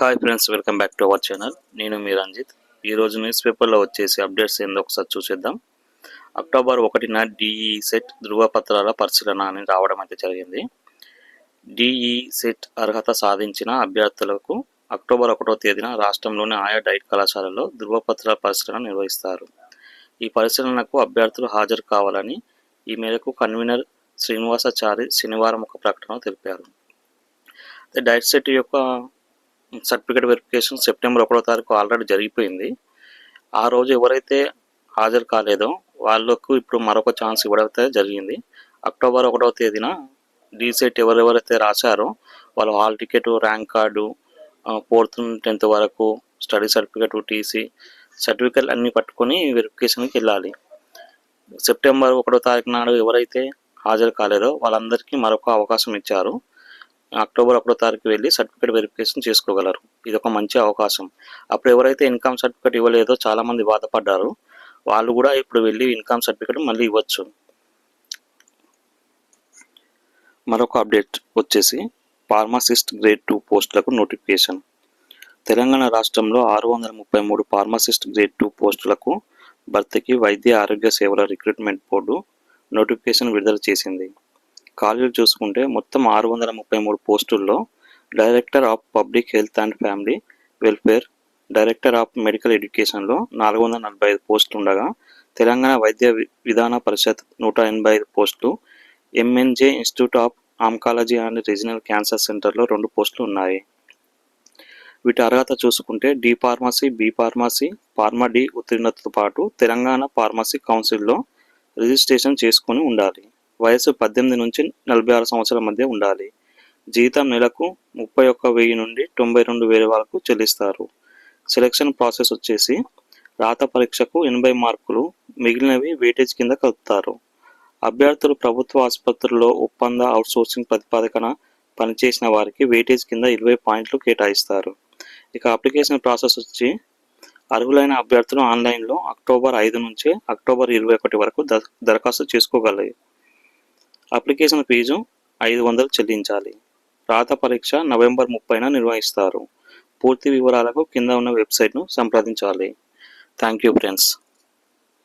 Hi friends welcome back to our channel నేను మీ రంజిత్. ఈరోజు న్యూస్ పేపర్లో వచ్చేసి అప్డేట్స్ ఏందో ఒకసారి చూసేద్దాం. అక్టోబర్ ఒకటిన డిఈ సెట్ ధృవపత్రాల పరిశీలన అని రావడం అయితే జరిగింది. డిఈ సెట్ అర్హత సాధించిన అభ్యర్థులకు అక్టోబర్ ఒకటో తేదీన రాష్ట్రంలోని ఆయా డైట్ కళాశాలలో ధృవపత్రాల పరిశీలన నిర్వహిస్తారు. ఈ పరిశీలనకు అభ్యర్థులు హాజరు కావాలని ఈ మేరకు కన్వీనర్ శ్రీనివాసాచారి శనివారం ఒక ప్రకటన తెలిపారు. డైట్ సెట్ యొక్క సర్టిఫికేట్ వెరిఫికేషన్ సెప్టెంబర్ ఒకటో తారీఖు ఆల్రెడీ జరిగిపోయింది. ఆ రోజు ఎవరైతే హాజరు కాలేదో వాళ్ళకు ఇప్పుడు మరొక ఛాన్స్ ఇవ్వడం అయితే జరిగింది. అక్టోబర్ ఒకటవ తేదీన డీసెట్ ఎవరెవరైతే రాశారో వాళ్ళు hall ticket rank card fourth tenth వరకు స్టడీ సర్టిఫికేట్ టీసీ సర్టిఫికేట్ అన్నీ పట్టుకొని వెరిఫికేషన్కి వెళ్ళాలి. సెప్టెంబర్ ఒకటో తారీఖు నాడు ఎవరైతే హాజరు కాలేదో వాళ్ళందరికీ మరొక అవకాశం ఇచ్చారు. అక్టోబర్ ఒకటో తారీఖు వెళ్ళి సర్టిఫికేట్ వెరిఫికేషన్ చేసుకోగలరు. ఇది ఒక మంచి అవకాశం. అప్పుడు ఎవరైతే ఇన్కమ్ సర్టిఫికేట్ ఇవ్వలేదో చాలామంది బాధపడ్డారు. వాళ్ళు కూడా ఇప్పుడు వెళ్ళి ఇన్కమ్ సర్టిఫికేట్ మళ్ళీ ఇవ్వచ్చు. మరొక అప్డేట్ వచ్చేసి ఫార్మసిస్ట్ గ్రేడ్ టూ పోస్టులకు నోటిఫికేషన్ తెలంగాణ రాష్ట్రంలో ఆరు వందల ముప్పై మూడు ఫార్మసిస్ట్ గ్రేడ్ టూ పోస్టులకు భర్తీకి వైద్య ఆరోగ్య సేవల రిక్రూట్మెంట్ బోర్డు నోటిఫికేషన్ విడుదల చేసింది. ఖాళీలు చూసుకుంటే మొత్తం ఆరు వందల ముప్పై మూడు పోస్టుల్లో director of public health and family welfare director of medical ఎడ్యుకేషన్లో నాలుగు వందల నలభై ఐదు పోస్టులు ఉండగా తెలంగాణ వైద్య వి- విధాన పరిషత్ నూట ఎనభై ఐదు పోస్టులు MNJ institute of oncology and regional cancer సెంటర్లో రెండు పోస్టులు ఉన్నాయి వీటి అర్హత చూసుకుంటే D pharmacy B pharmacy pharma D ఉత్తీర్ణతతో పాటు తెలంగాణ ఫార్మసీ కౌన్సిల్లో రిజిస్ట్రేషన్ చేసుకొని ఉండాలి. వయసు పద్దెనిమిది నుంచి నలభై ఆరు సంవత్సరాల మధ్య ఉండాలి. జీతం నెలకు ముప్పై ఒక్క వెయ్యి నుండి తొంభై రెండు వేల వరకు చెల్లిస్తారు. సెలక్షన్ ప్రాసెస్ వచ్చేసి రాత పరీక్షకు ఎనభై మార్కులు మిగిలినవి వెయిటేజ్ కింద కలుపుతారు. అభ్యర్థులు ప్రభుత్వ ఆసుపత్రుల్లో ఒప్పంద అవుట్సోర్సింగ్ ప్రతిపాదకన పనిచేసిన వారికి వెయిటేజ్ కింద ఇరవై పాయింట్లు కేటాయిస్తారు. ఇక అప్లికేషన్ ప్రాసెస్ వచ్చి అర్హులైన అభ్యర్థులు ఆన్లైన్లో అక్టోబర్ ఐదు నుంచి అక్టోబర్ ఇరవై ఒకటి వరకు ద- దరఖాస్తు చేసుకోగలరు అప్లికేషన్ ఫీజు ఐదు వందలు చెల్లించాలి. రాత పరీక్ష నవంబర్ ముప్పైన నిర్వహిస్తారు. పూర్తి వివరాలకు కింద ఉన్న వెబ్సైట్ను సంప్రదించాలి. Thank you friends.